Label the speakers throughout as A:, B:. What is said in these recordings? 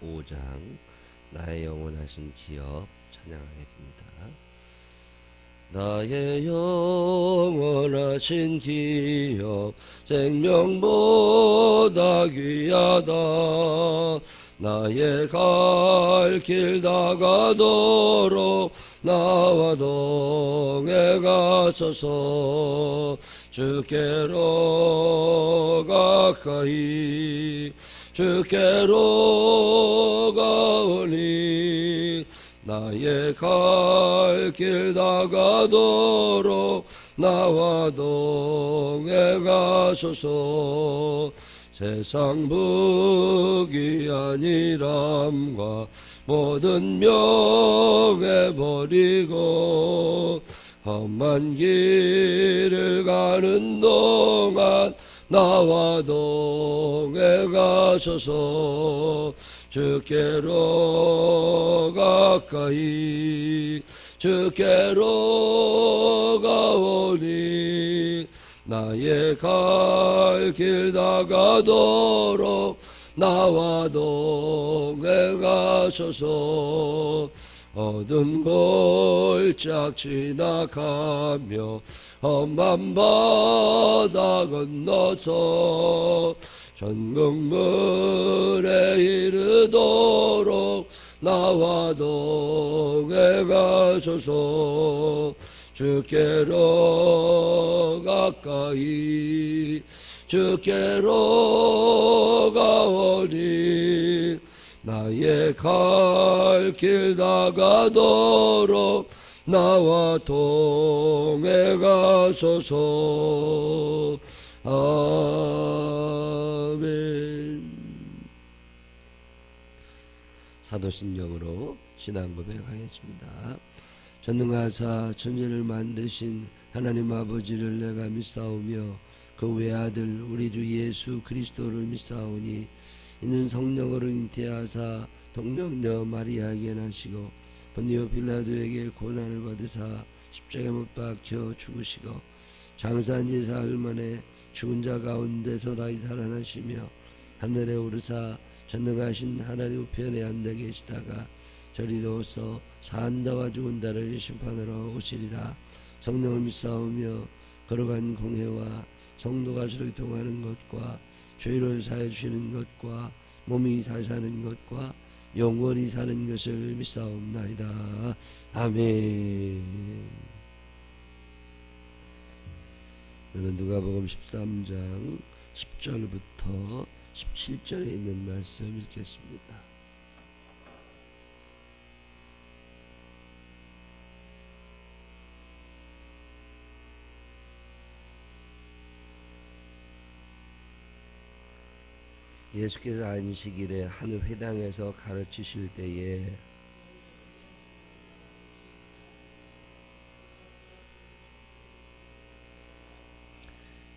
A: 435장 나의 영원하신 기업 찬양하겠습니다. 나의 영원하신 기업 생명보다 귀하다 나의 갈길 다가도록 나와 동해 가소서 주께로 가까이 주께로 가오니 나의 갈길 다가도록 나와 동해 가소서. 세상 무기 아니람과 모든 명예 버리고 험한 길을 가는 동안 나와 동해 가소서. 주께로 가까이 주께로 가오니. 나의 갈길 다가도록 나와 동해 가소서 어두운 골짝 지나가며 험한 바다 건너서 전국물에 이르도록 나와 동해 가소서. 주께로 가까이 주께로 가오니 나의 갈길 다가도록 나와 동해 가소서 아멘 사도신경으로 신앙 고백하겠습니다. 전능하사 천지를 만드신 하나님 아버지를 내가 믿사오며 그 외아들 우리 주 예수 그리스도를 믿사오니 이는 성령으로 잉태하사 동령녀 마리아에게 나시고 본디오 빌라도에게 고난을 받으사 십자가에 못 박혀 죽으시고 장사한 지 사흘 만에 죽은 자 가운데서 다시 살아나시며 하늘에 오르사 전능하신 하나님 우편에 앉아 계시다가 저리로서 산다와 죽은 자를 심판하러 오시리라. 성령을 믿사오며 걸어간 공회와 성도가 서로 통하는 것과 죄를 사해 주시는 것과 몸이 잘 사는 것과 영원히 사는 것을 믿사옵나이다 아멘 오늘 누가복음 13장 10절부터 17절에 있는 말씀 읽겠습니다. 예수께서 안식일에 한 회당에서 가르치실 때에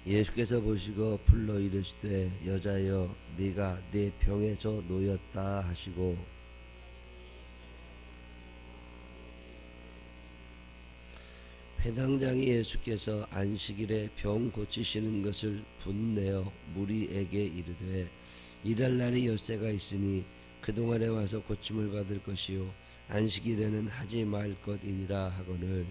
A: 예수께서 보시고 불러 이르시되 여자여 네가 내 병에서 놓였다 하시고 회당장이 예수께서 안식일에 병 고치시는 것을 분내어 무리에게 이르되 일할 날이 엿새가 있으니 그동안에 와서 고침을 받을 것이요 안식일에는 하지 말 것이니라 하거늘.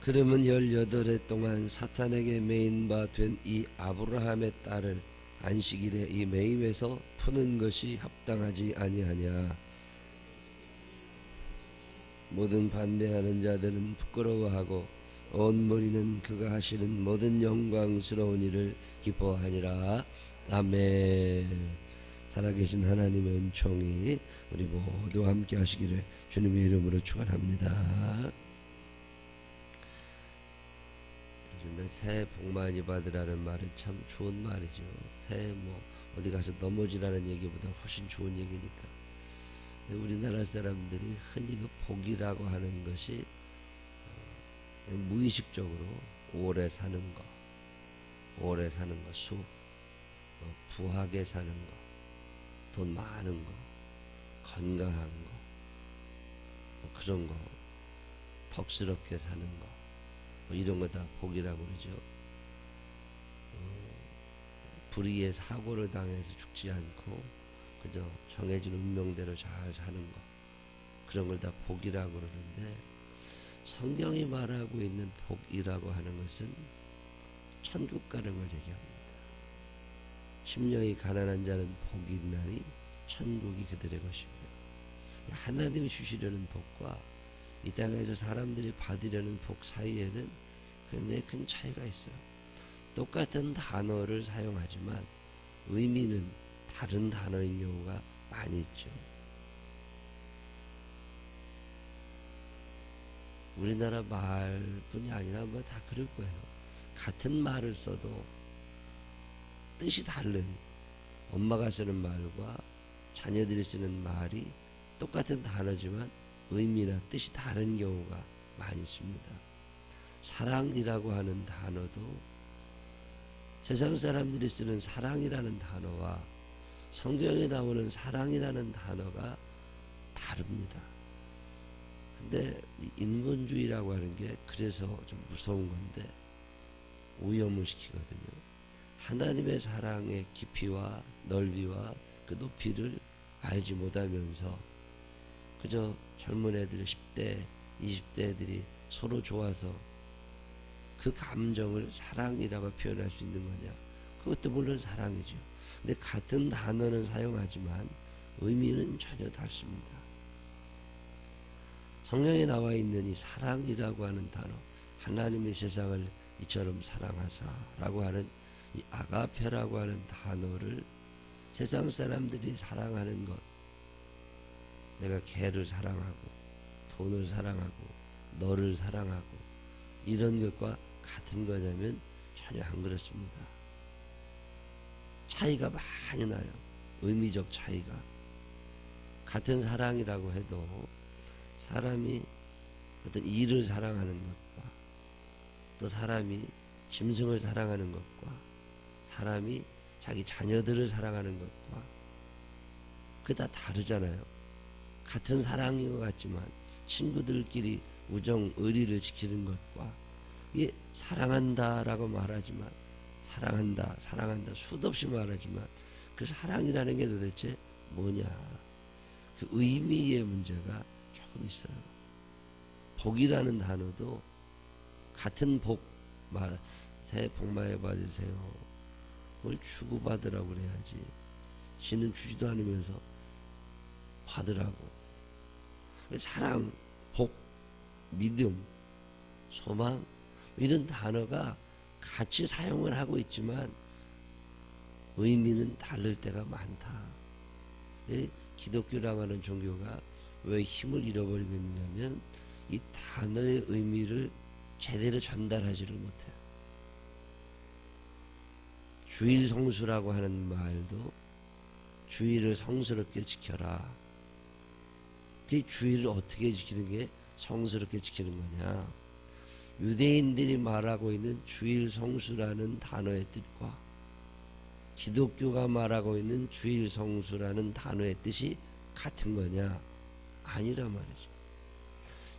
A: 그러면 열여덟 해 동안 사탄에게 매인 바 된 이 아브라함의 딸을 안식일에 이 매임에서 푸는 것이 합당하지 아니하냐. 모든 반대하는 자들은 부끄러워하고 온 머리는 그가 하시는 모든 영광스러운 일을 기뻐하니라. 아멘. 살아계신 하나님의 은총이 우리 모두 함께 하시기를 주님의 이름으로 축원합니다. 요즘에 새해 복 많이 받으라는 말은 참 좋은 말이죠. 새해 뭐 어디 가서 넘어지라는 얘기보다 훨씬 좋은 얘기니까. 우리나라 사람들이 흔히 그 복이라고 하는 것이 어, 무의식적으로 오래 사는 거, 오래 사는 거, 수, 어, 부하게 사는 거, 돈 많은 거, 건강한 거, 그런 거 덕스럽게 사는 거 뭐 이런 거 다 복이라고 그러죠. 어, 불의의 사고를 당해서 죽지 않고 그저 정해진 운명대로 잘 사는 거 그런 걸 다 복이라고 그러는데 성경이 말하고 있는 복이라고 하는 것은 천국 가는 걸 얘기합니다. 심령이 가난한 자는 복이 있나니 천국이 그들의 것입니다. 하나님이 주시려는 복과 이 땅에서 사람들이 받으려는 복 사이에는 굉장히 큰 차이가 있어요. 똑같은 단어를 사용하지만 의미는 다른 단어인 경우가 많이 있죠. 우리나라 말뿐이 아니라 뭐 다 그럴 거예요. 같은 말을 써도 뜻이 다른 엄마가 쓰는 말과 자녀들이 쓰는 말이 똑같은 단어지만 의미나 뜻이 다른 경우가 많이 있습니다. 사랑이라고 하는 단어도 세상 사람들이 쓰는 사랑이라는 단어와 성경에 나오는 사랑이라는 단어가 다릅니다. 근데 이 인본주의라고 하는 게 그래서 좀 무서운 건데 오염을 시키거든요. 하나님의 사랑의 깊이와 넓이와 그 높이를 알지 못하면서 그저 젊은 애들 10대, 20대 애들이 서로 좋아서 그 감정을 사랑이라고 표현할 수 있는 거냐? 그것도 물론 사랑이죠. 근데 같은 단어는 사용하지만 의미는 전혀 다릅니다. 성경에 나와 있는 이 사랑이라고 하는 단어, 하나님의 세상을 이처럼 사랑하사라고 하는 이 아가페라고 하는 단어를 세상 사람들이 사랑하는 것, 내가 개를 사랑하고 돈을 사랑하고 너를 사랑하고 이런 것과 같은 거냐면 전혀 안 그렇습니다. 차이가 많이 나요. 의미적 차이가. 같은 사랑이라고 해도 사람이 어떤 일을 사랑하는 것과 또 사람이 짐승을 사랑하는 것과 사람이 자기 자녀들을 사랑하는 것과 그게 다 다르잖아요. 같은 사랑인 것 같지만 친구들끼리 우정, 의리를 지키는 것과 이게 사랑한다라고 말하지만 사랑한다, 사랑한다 수도 없이 말하지만 그 사랑이라는 게 도대체 뭐냐 그 의미의 문제가 조금 있어요. 복이라는 단어도 같은 복 말, 새해 복 많이 받으세요. 뭘 주고받으라고 그래야지. 지는 주지도 않으면서 받으라고. 사랑, 복, 믿음, 소망 이런 단어가 같이 사용을 하고 있지만 의미는 다를 때가 많다. 이 기독교라고 하는 종교가 왜 힘을 잃어버리고 있냐면 이 단어의 의미를 제대로 전달하지를 못해요. 주일 성수라고 하는 말도 주일을 성스럽게 지켜라. 그 주일을 어떻게 지키는 게 성스럽게 지키는 거냐? 유대인들이 말하고 있는 주일 성수라는 단어의 뜻과 기독교가 말하고 있는 주일 성수라는 단어의 뜻이 같은 거냐? 아니라 말이죠.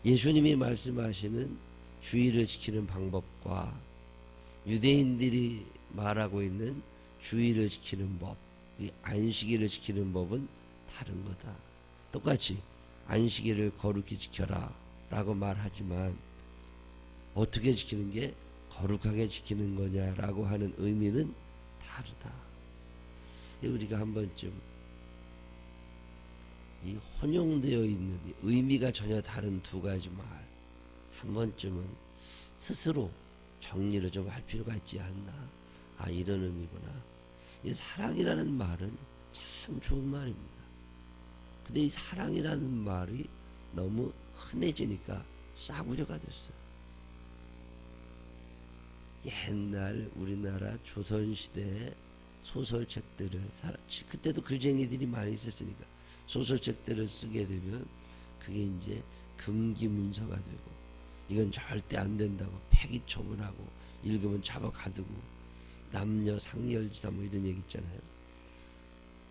A: 예수님이 말씀하시는 주일을 지키는 방법과 유대인들이 말하고 있는 주일을 지키는 법, 이 안식일을 지키는 법은 다른 거다. 똑같이 안식일을 거룩히 지켜라 라고 말하지만 어떻게 지키는 게 거룩하게 지키는 거냐라고 하는 의미는 다르다. 우리가 한 번쯤 이 혼용되어 있는 의미가 전혀 다른 두 가지 말, 한 번쯤은 스스로 정리를 좀 할 필요가 있지 않나. 아, 이런 의미구나. 이 사랑이라는 말은 참 좋은 말입니다. 근데 이 사랑이라는 말이 너무 흔해지니까 싸구려가 됐어요. 옛날 우리나라 조선시대 소설책들을 그때도 글쟁이들이 많이 있었으니까 소설책들을 쓰게 되면 그게 이제 금기 문서가 되고 이건 절대 안 된다고 폐기 처분하고 읽으면 잡아 가두고 남녀 상렬지사 뭐 이런 얘기 있잖아요.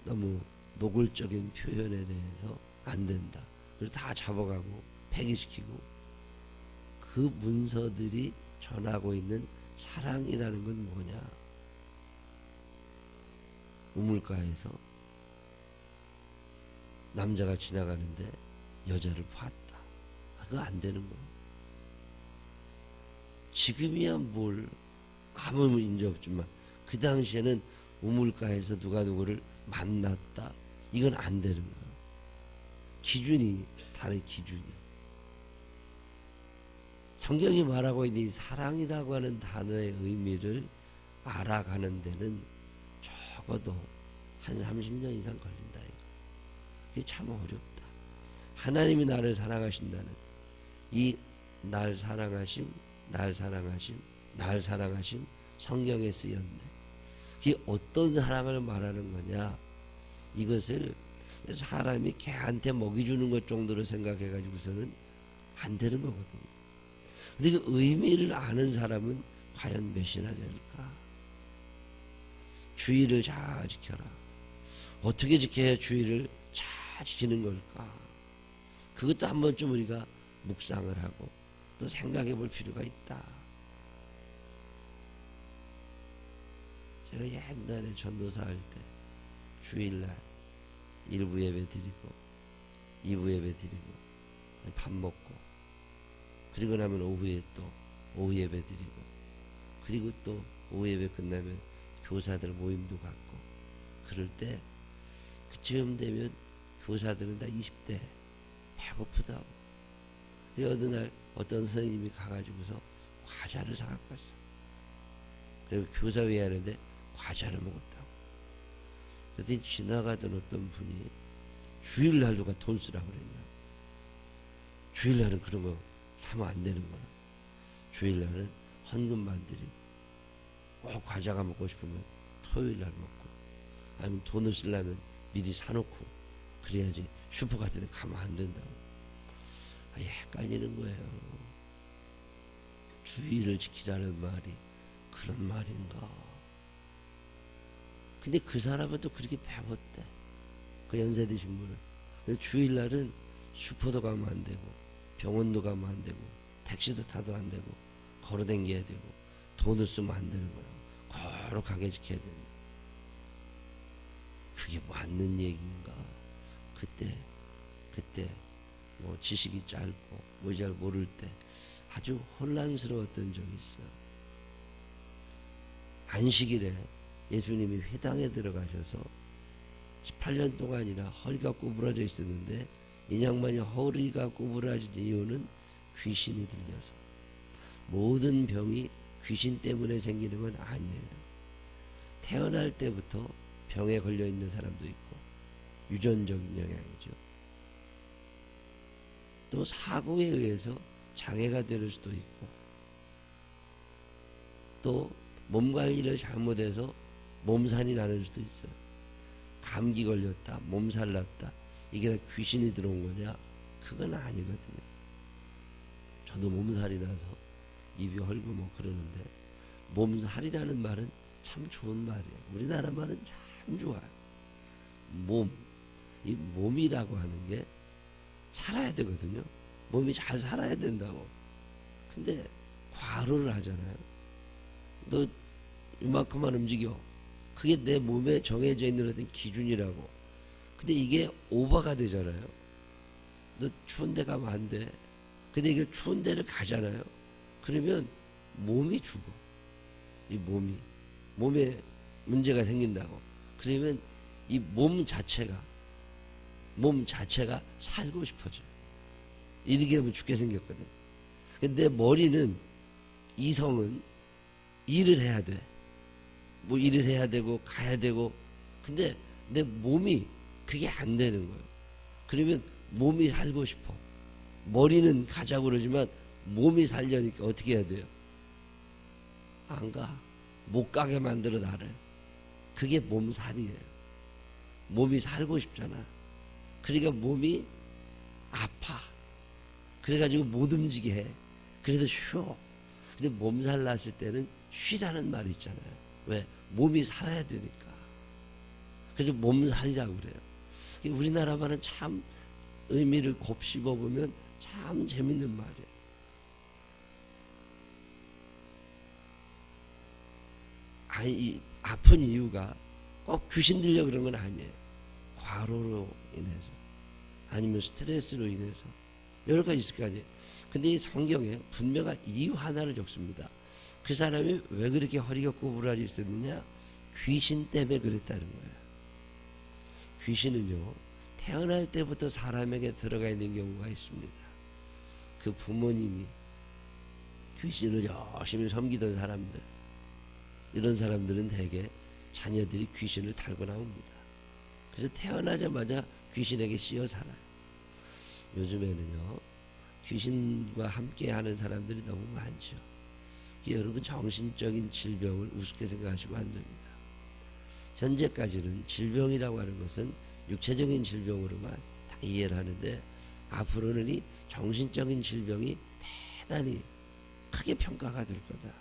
A: 너무 노골적인 표현에 대해서 안 된다. 그래서 다 잡아가고 폐기시키고 그 문서들이 전하고 있는 사랑이라는 건 뭐냐? 우물가에서 남자가 지나가는데 여자를 봤다. 아, 그거 안 되는 거야. 지금이야 뭘 아무 문제 없지만 그 당시에는 우물가에서 누가 누구를 만났다. 이건 안 되는 거야. 기준이 다른 기준이. 성경이 말하고 있는 이 사랑이라고 하는 단어의 의미를 알아가는 데는 적어도 한 30년 이상 걸린다. 이거. 그게 참 어렵다. 하나님이 나를 사랑하신다는 이 날 사랑하심, 날 사랑하심, 날 사랑하심 성경에 쓰였네. 그게 어떤 사랑을 말하는 거냐? 이것을 사람이 개한테 먹이 주는 것 정도로 생각해 가지고서는 안 되는 거거든요. 근데 그 의미를 아는 사람은 과연 몇이나 될까? 주의를 잘 지켜라. 어떻게 지켜야 주의를 잘 지키는 걸까? 그것도 한 번쯤 우리가 묵상을 하고 또 생각해 볼 필요가 있다. 제가 옛날에 전도사 할 때 주일날 일부 예배 드리고 이부 예배 드리고 밥 먹고 그리고 나면 오후에 또 오후 예배 드리고 그리고 또 오후 예배 끝나면 교사들 모임도 갖고 그럴 때 그쯤 되면 교사들은 다 20대 배고프다고. 어느 날 어떤 선생님이 가가지고서 과자를 사갖고 왔어. 그리고 교사회의 하는데 과자를 먹었다 고 그랬더니 지나가던 어떤 분이 주일날 누가 돈 쓰라고 그랬나? 주일날은 그런 거 사면 안 되는 거야. 주일날은 헌금만 드리고 꼭 과자가 먹고 싶으면 토요일날 먹고 아니면 돈을 쓰려면 미리 사놓고 그래야지 슈퍼 같은 데 가면 안 된다고. 아, 헷갈리는 거예요. 주의를 지키자는 말이 그런 말인가 근데 그 사람은 또 그렇게 배웠대. 그 연세 드신 분은. 주일날은 슈퍼도 가면 안 되고 병원도 가면 안 되고 택시도 타도 안 되고 걸어 다녀야 되고 돈을 쓰면 안 되는 거야. 거룩하게 지켜야 된다 그게 맞는 얘기인가? 그때 그때 뭐 지식이 짧고 뭐 잘 모를 때 아주 혼란스러웠던 적이 있어요 안식일에 예수님이 회당에 들어가셔서 18년 동안이나 허리가 구부러져 있었는데 이 양반이 허리가 구부러진 이유는 귀신이 들려서 모든 병이 귀신 때문에 생기는 건 아니에요. 태어날 때부터 병에 걸려 있는 사람도 있고 유전적인 영향이죠. 또 사고에 의해서 장애가 될 수도 있고 또 몸 관리를 잘못해서 몸살이 나는 수도 있어요. 감기 걸렸다, 몸살 났다. 이게 다 귀신이 들어온 거냐? 그건 아니거든요. 저도 몸살이 나서 입이 헐고 뭐 그러는데 몸살이라는 말은 참 좋은 말이에요. 우리나라 말은 참 좋아요. 몸, 이 몸이라고 하는 게 살아야 되거든요. 몸이 잘 살아야 된다고. 근데 과로를 하잖아요. 너 이만큼만 움직여. 그게 내 몸에 정해져 있는 어떤 기준이라고. 근데 이게 오버가 되잖아요. 너 추운 데 가면 안 돼. 근데 이게 추운 데를 가잖아요. 그러면 몸이 죽어. 이 몸이. 몸에 문제가 생긴다고. 그러면 이 몸 자체가, 몸 자체가 살고 싶어져. 이렇게 하면 죽게 생겼거든. 근데 머리는, 이성은 일을 해야 돼. 뭐 일을 해야 되고 가야 되고 근데 내 몸이 그게 안 되는 거예요. 그러면 몸이 살고 싶어. 머리는 가자고 그러지만 몸이 살려니까 어떻게 해야 돼요? 안 가. 못 가게 만들어 나를. 그게 몸살이에요. 몸이 살고 싶잖아. 그러니까 몸이 아파. 그래가지고 못 움직게 해. 그래서 쉬어. 근데 몸살 났을 때는 쉬라는 말이 있잖아요. 왜? 몸이 살아야 되니까. 그래서 몸살이라고 그래요. 우리나라 말은 참 의미를 곱씹어 보면 참 재밌는 말이에요. 아니, 이 아픈 이유가 꼭 귀신 들려 그런 건 아니에요. 과로로 인해서 아니면 스트레스로 인해서 여러 가지 있을 거 아니에요. 근데 이 성경에 분명한 이유 하나를 적습니다. 그 사람이 왜 그렇게 허리가 구부러져 있었느냐? 귀신 때문에 그랬다는 거예요. 귀신은요, 태어날 때부터 사람에게 들어가 있는 경우가 있습니다. 그 부모님이 귀신을 열심히 섬기던 사람들, 이런 사람들은 대개 자녀들이 귀신을 달고 나옵니다. 그래서 태어나자마자 귀신에게 씌어 살아요. 요즘에는요, 귀신과 함께 하는 사람들이 너무 많죠. 여러분 정신적인 질병을 우습게 생각하시면 안 됩니다. 현재까지는 질병이라고 하는 것은 육체적인 질병으로만 다 이해를 하는데 앞으로는 이 정신적인 질병이 대단히 크게 평가가 될 거다.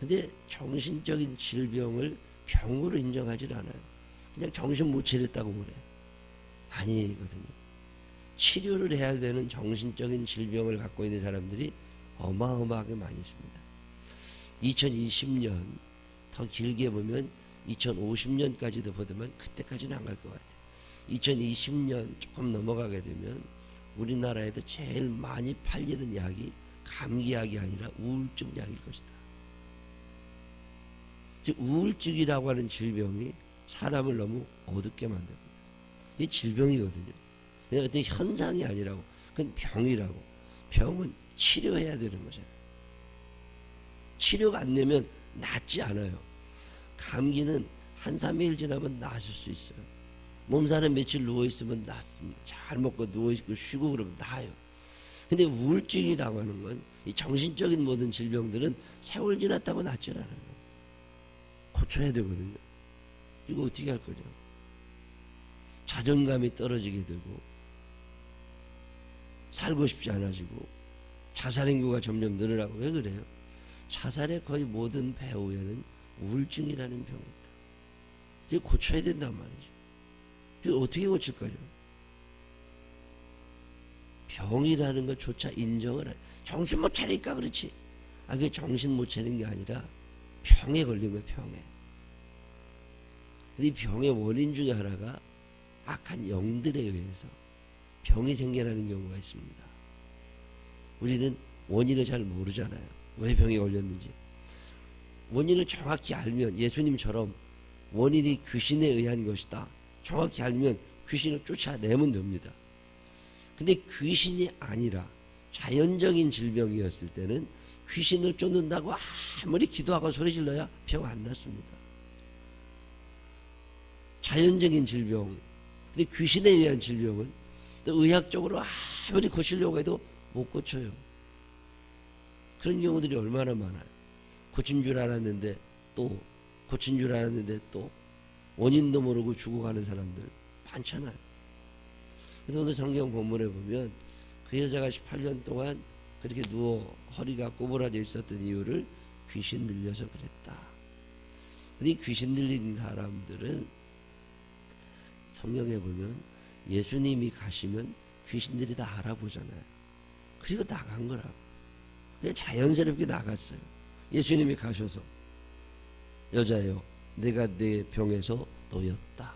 A: 근데 정신적인 질병을 병으로 인정하지 않아요. 그냥 정신 못 차렸다고 그래. 아니거든요. 치료를 해야 되는 정신적인 질병을 갖고 있는 사람들이 어마어마하게 많이 있습니다. 2020년 더 길게 보면 2050년까지도 보더만 그때까지는 안 갈 것 같아요. 2020년 조금 넘어가게 되면 우리나라에도 제일 많이 팔리는 약이 감기약이 아니라 우울증 약일 것이다. 즉 우울증이라고 하는 질병이 사람을 너무 어둡게 만듭니다. 이게 질병이거든요. 어떤 현상이 아니라고. 그건 병이라고. 병은 치료해야 되는 거잖아요. 치료가 안 되면 낫지 않아요. 감기는 한 3일 지나면 나을 수 있어요. 몸살은 며칠 누워있으면 낫습니다. 잘 먹고 누워있고 쉬고 그러면 나아요. 근데 우울증이라고 하는 건 이 정신적인 모든 질병들은 세월 지났다고 낫지 않아요. 고쳐야 되거든요. 이거 어떻게 할 거죠? 자존감이 떨어지게 되고 살고 싶지 않아지고 자살 인구가 점점 늘어나고 왜 그래요? 자살의 거의 모든 배후에는 우울증이라는 병이 있다. 이거 고쳐야 된단 말이죠. 이거 어떻게 고칠 거죠? 병이라는 것조차 인정을 해. 정신 못 차리니까 그렇지. 아, 그게 정신 못 차리는 게 아니라 병에 거예요, 병에. 근데 이 병의 원인 중에 하나가 악한 영들에 의해서 병이 생겨나는 경우가 있습니다. 우리는 원인을 잘 모르잖아요. 왜 병에 걸렸는지. 원인을 정확히 알면 예수님처럼 원인이 귀신에 의한 것이다. 정확히 알면 귀신을 쫓아내면 됩니다. 근데 귀신이 아니라 자연적인 질병이었을 때는 귀신을 쫓는다고 아무리 기도하고 소리 질러야 병 안 났습니다. 자연적인 질병, 근데 귀신에 의한 질병은 또 의학적으로 아무리 고치려고 해도 못 고쳐요. 그런 경우들이 얼마나 많아요. 고친 줄 알았는데 또 고친 줄 알았는데 또 원인도 모르고 죽어가는 사람들 많잖아요. 그래서 오늘 성경 본문에 보면 그 여자가 18년 동안 그렇게 누워 허리가 꼬부라져 있었던 이유를 귀신 들려서 그랬다. 이 귀신 들린 사람들은 성경에 보면 예수님이 가시면 귀신들이 다 알아보잖아요. 그리고 나간 거라고. 그냥 자연스럽게 나갔어요. 예수님이 가셔서 여자요, 내가 내 병에서 놓였다.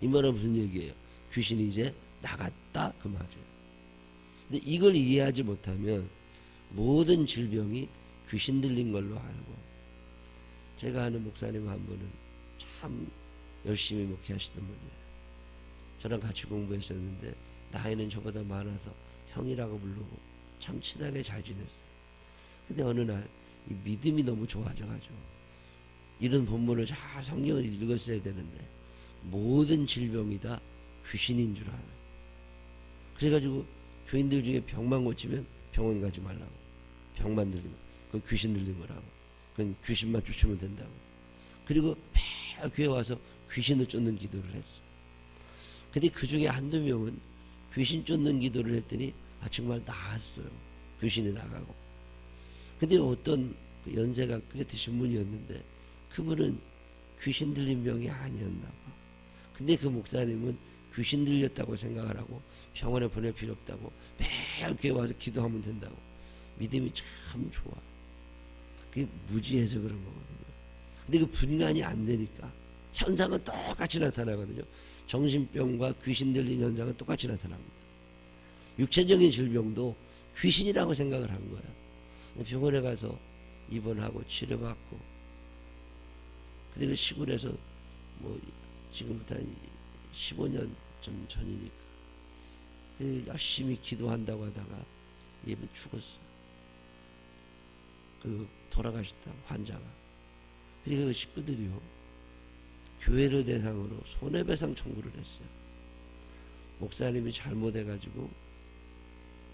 A: 이 말은 무슨 얘기예요? 귀신이 이제 나갔다 그 말이에요. 근데 이걸 이해하지 못하면 모든 질병이 귀신 들린 걸로 알고 제가 아는 목사님 한 분은 참 열심히 목회하시던 분이에요. 저랑 같이 공부했었는데 나이는 저보다 많아서 형이라고 부르고 참 친하게 잘 지냈어요. 근데 어느 날 이 믿음이 너무 좋아져가지고 이런 본문을 잘 성경을 읽었어야 되는데 모든 질병이 다 귀신인 줄 알아요. 그래가지고 교인들 중에 병만 고치면 병원 가지 말라고 병만 들리면 그 귀신 들린 거라고 그건 귀신만 쫓으면 된다고 그리고 매일 교회 와서 귀신을 쫓는 기도를 했어. 근데 그 중에 한두 명은 귀신 쫓는 기도를 했더니 아 정말 나았어요. 귀신이 나가고. 근데 어떤 그 연세가 꽤 드신 분이었는데 그분은 귀신 들린 병이 아니었나 봐. 근데 그 목사님은 귀신 들렸다고 생각을 하고 병원에 보낼 필요 없다고 매일 교회 와서 기도하면 된다고 믿음이 참 좋아. 그게 무지해서 그런 거거든요. 근데 그 분간이 안 되니까 현상은 똑같이 나타나거든요. 정신병과 귀신 들린 현상은 똑같이 나타납니다. 육체적인 질병도 귀신이라고 생각을 한 거야. 병원에 가서 입원하고 치료받고 근데 그 시골에서 뭐 지금부터 한 15년 좀 전이니까 그 열심히 기도한다고 하다가 예배 죽었어. 그 돌아가셨다 환자가. 그러니까 그 식구들이요 교회를 대상으로 손해배상 청구를 했어요. 목사님이 잘못해가지고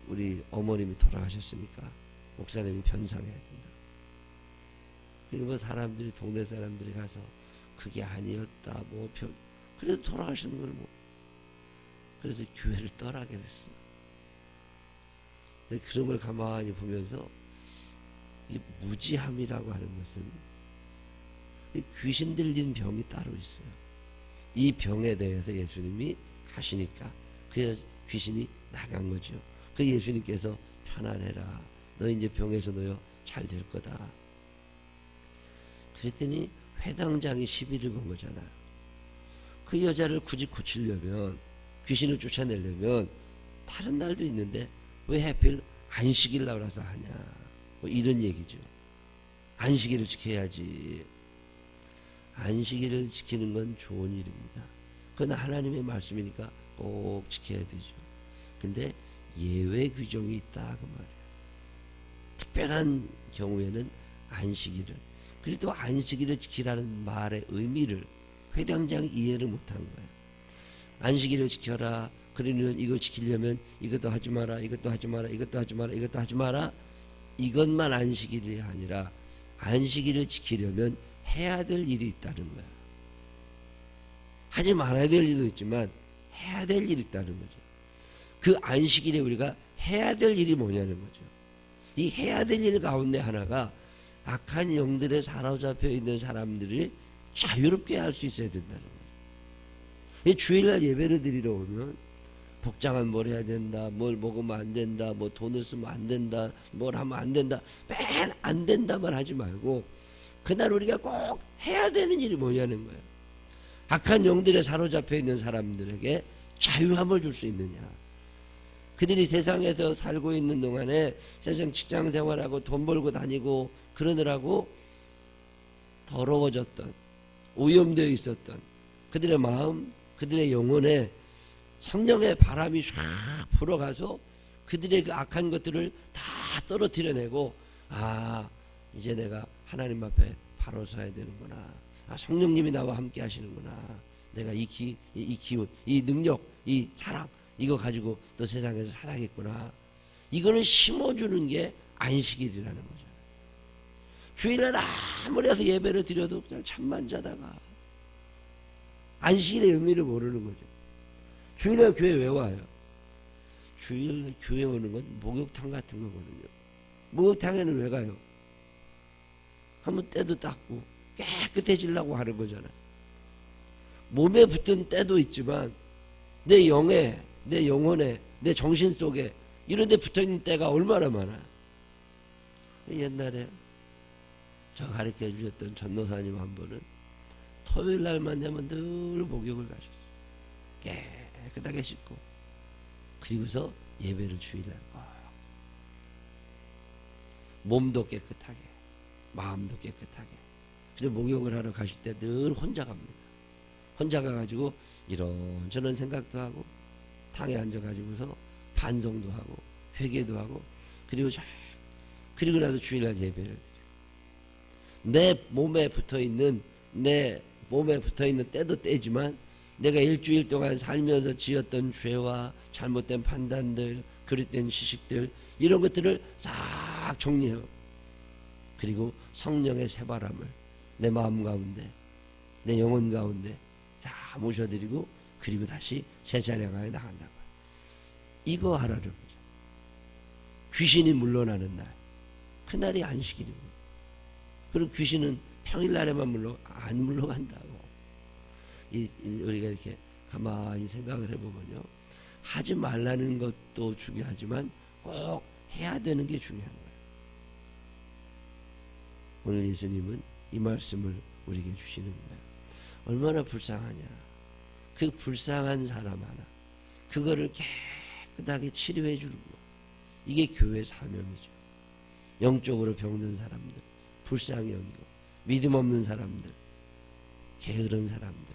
A: 우리 어머님이 돌아가셨으니까 목사님이 변상해야 된다. 그리고 뭐 사람들이 동네 사람들이 가서 그게 아니었다 뭐 변, 그래도 돌아가시는 걸 뭐. 그래서 교회를 떠나게 됐어요. 근데 그런 걸 가만히 보면서 이 무지함이라고 하는 것은 이 귀신 들린 병이 따로 있어요. 이 병에 대해서 예수님이 가시니까 그 귀신이 나간 거죠. 그 예수님께서 편안해라. 너 이제 병에서 너요 잘될 거다. 그랬더니 회당장이 시비를 건 거잖아요. 그 여자를 굳이 고치려면 귀신을 쫓아내려면 다른 날도 있는데 왜 하필 안식일 날라서 하냐. 뭐 이런 얘기죠. 안식일을 지켜야지. 안식일을 지키는 건 좋은 일입니다. 그건 하나님의 말씀이니까 꼭 지켜야 되죠. 근데 예외 규정이 있다 그 말이에요. 특별한 경우에는 안식일을 그래도 안식일을 지키라는 말의 의미를 회당장이 이해를 못한 거예요. 안식일을 지켜라. 그러면 이거 지키려면 이것도 하지 마라. 이것도 하지 마라. 이것도 하지 마라. 이것도 하지 마라. 이것만 안식일이 아니라 안식일을 지키려면 해야 될 일이 있다는 거야. 하지 말아야 될 일도 있지만 해야 될 일이 있다는 거죠. 그 안식일에 우리가 해야 될 일이 뭐냐는 거죠. 이 해야 될 일 가운데 하나가 악한 영들에 사로잡혀 있는 사람들이 자유롭게 할 수 있어야 된다는 거죠. 이 주일날 예배를 드리러 오면 복장은 뭘 해야 된다, 뭘 먹으면 안 된다, 뭐 돈을 쓰면 안 된다, 뭘 하면 안 된다, 맨 안 된다만 하지 말고 그날 우리가 꼭 해야 되는 일이 뭐냐는 거예요. 악한 영들에 사로잡혀 있는 사람들에게 자유함을 줄 수 있느냐. 그들이 세상에서 살고 있는 동안에 세상 직장 생활하고 돈 벌고 다니고 그러느라고 더러워졌던 오염되어 있었던 그들의 마음, 그들의 영혼에 성령의 바람이 쫙 불어가서 그들의 그 악한 것들을 다 떨어뜨려내고 아 이제 내가 하나님 앞에 바로 서야 되는구나. 아 성령님이 나와 함께 하시는구나. 내가 이 기, 이, 이 기운, 이 능력, 이 사랑 이거 가지고 또 세상에서 살아야겠구나. 이거는 심어주는 게 안식일이라는 거죠. 주일날 아무리 해서 예배를 드려도 그냥 잠만 자다가 안식일의 의미를 모르는 거죠. 주일날 교회 왜 와요? 주일날 교회 오는 건 목욕탕 같은 거거든요. 목욕탕에는 왜 가요? 한번 때도 닦고 깨끗해지려고 하는 거잖아요. 몸에 붙은 때도 있지만 내 영에, 내 영혼에, 내 정신 속에 이런 데 붙어 있는 때가 얼마나 많아. 옛날에 저 가르쳐 주셨던 전도사님 한 분은 토요일 날만 되면 늘 목욕을 가셨어요. 깨끗하게 씻고 그리고서 예배를 주일날 꼭 몸도 깨끗하게 마음도 깨끗하게 그래서 목욕을 하러 가실 때 늘 혼자 갑니다. 혼자 가가지고 이런저런 생각도 하고 탕에 앉아가지고서 반성도 하고 회개도 하고 그리고 자 그리고 나서 주일날 예배를 드려요. 내 몸에 붙어 있는 내 몸에 붙어 있는 때도 때지만 내가 일주일 동안 살면서 지었던 죄와 잘못된 판단들, 그릇된 지식들 이런 것들을 싹 정리해요. 그리고 성령의 새바람을 내 마음 가운데, 내 영혼 가운데 다 모셔드리고 그리고 다시 세자령하에 나간다고. 이거 하라는 거죠. 귀신이 물러나는 날, 그날이 안식일입니다. 그리고 귀신은 평일날에만 물러 안 물러간다고. 이, 이 우리가 이렇게 가만히 생각을 해보면요, 하지 말라는 것도 중요하지만 꼭 해야 되는 게 중요한 거예요. 오늘 예수님은 이 말씀을 우리에게 주시는 거예요. 얼마나 불쌍하냐. 그 불쌍한 사람 하나. 그거를 깨끗하게 치료해 주는 거. 이게 교회 사명이죠. 영적으로 병든 사람들, 불쌍히 여기고, 믿음 없는 사람들, 게으른 사람들,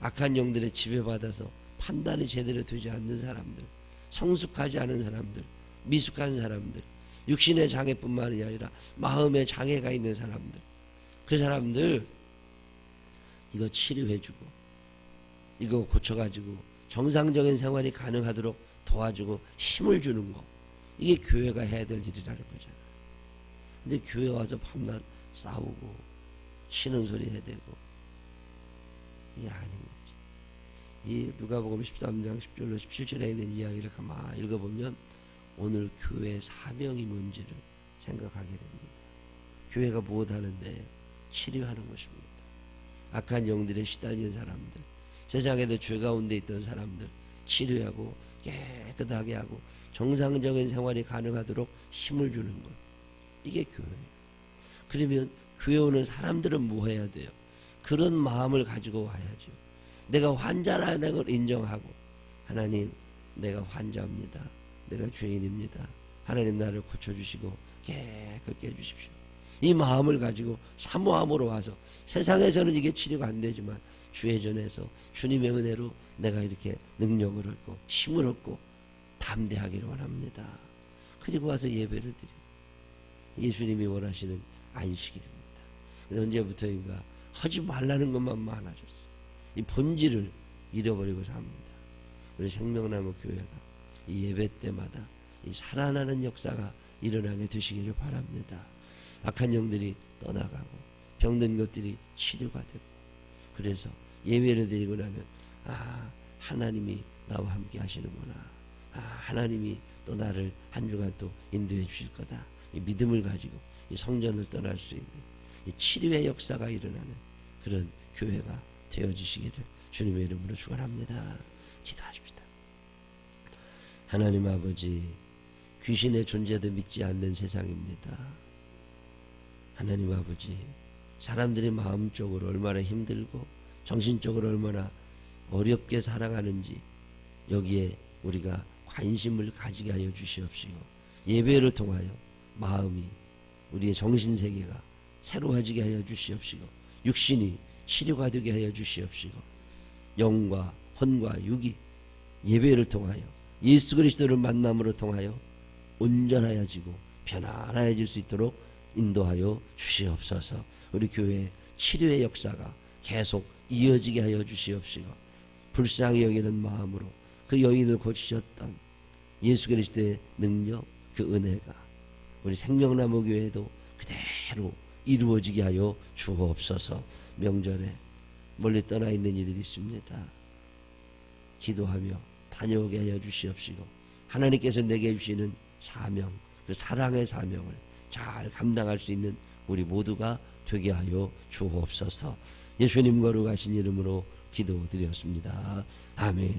A: 악한 영들의 지배받아서 판단이 제대로 되지 않는 사람들, 성숙하지 않은 사람들, 미숙한 사람들, 육신의 장애뿐만이 아니라 마음의 장애가 있는 사람들, 그 사람들 이거 치료해주고, 이거 고쳐가지고 정상적인 생활이 가능하도록 도와주고 힘을 주는 거, 이게 교회가 해야 될 일이라는 거잖아. 근데 교회 와서 밤낮 싸우고 치는 소리 해대고 이게 아닌 거지. 이 누가복음 13장 10절로 17절에 있는 이야기를 가만 읽어보면 오늘 교회의 사명이 뭔지를 생각하게 됩니다. 교회가 무엇 하는데 치료하는 것입니다. 악한 영들에 시달린 사람들, 세상에도 죄 가운데 있던 사람들 치료하고 깨끗하게 하고 정상적인 생활이 가능하도록 힘을 주는 것. 이게 교회예요. 그러면 교회 오는 사람들은 뭐 해야 돼요? 그런 마음을 가지고 와야죠. 내가 환자라는 걸 인정하고 하나님 내가 환자입니다. 내가 죄인입니다. 하나님 나를 고쳐주시고 깨끗게 해주십시오. 이 마음을 가지고 사모함으로 와서 세상에서는 이게 치료가 안 되지만 주의 전에서 주님의 은혜로 내가 이렇게 능력을 얻고 힘을 얻고 담대하기를 원합니다. 그리고 와서 예배를 드리고 예수님이 원하시는 안식일입니다. 언제부터인가 하지 말라는 것만 많아졌어. 이 본질을 잃어버리고 삽니다. 우리 생명나무 교회가 이 예배 때마다 이 살아나는 역사가 일어나게 되시기를 바랍니다. 악한 영들이 떠나가고 병든 것들이 치료가 되고 그래서 예배를 드리고 나면 아 하나님이 나와 함께 하시는구나. 아 하나님이 또 나를 한 주간 또 인도해 주실 거다. 이 믿음을 가지고 이 성전을 떠날 수 있는 이 치료의 역사가 일어나는 그런 교회가 되어지시기를 주님의 이름으로 축원합니다. 기도하십시다. 하나님 아버지 귀신의 존재도 믿지 않는 세상입니다. 하나님 아버지 사람들이 마음적으로 얼마나 힘들고 정신적으로 얼마나 어렵게 살아가는지 여기에 우리가 관심을 가지게 하여 주시옵시고 예배를 통하여 마음이 우리의 정신 세계가 새로워지게 하여 주시옵시고 육신이 치료가 되게 하여 주시옵시고 영과 혼과 육이 예배를 통하여 예수 그리스도를 만남으로 통하여 온전하여지고 편안해질 수 있도록 인도하여 주시옵소서. 우리 교회 치료의 역사가 계속 이어지게 하여 주시옵시고 불쌍히 여기는 마음으로 그 여인을 고치셨던 예수 그리스도의 능력 그 은혜가 우리 생명나무 교회도 그대로 이루어지게 하여 주옵소서. 명절에 멀리 떠나 있는 이들이 있습니다. 기도하며 다녀오게 하여 주시옵시고 하나님께서 내게 주시는 사명, 그 사랑의 사명을 잘 감당할 수 있는 우리 모두가 되게 하여 주옵소서. 예수님 거룩하신 이름으로 기도드렸습니다. 아멘.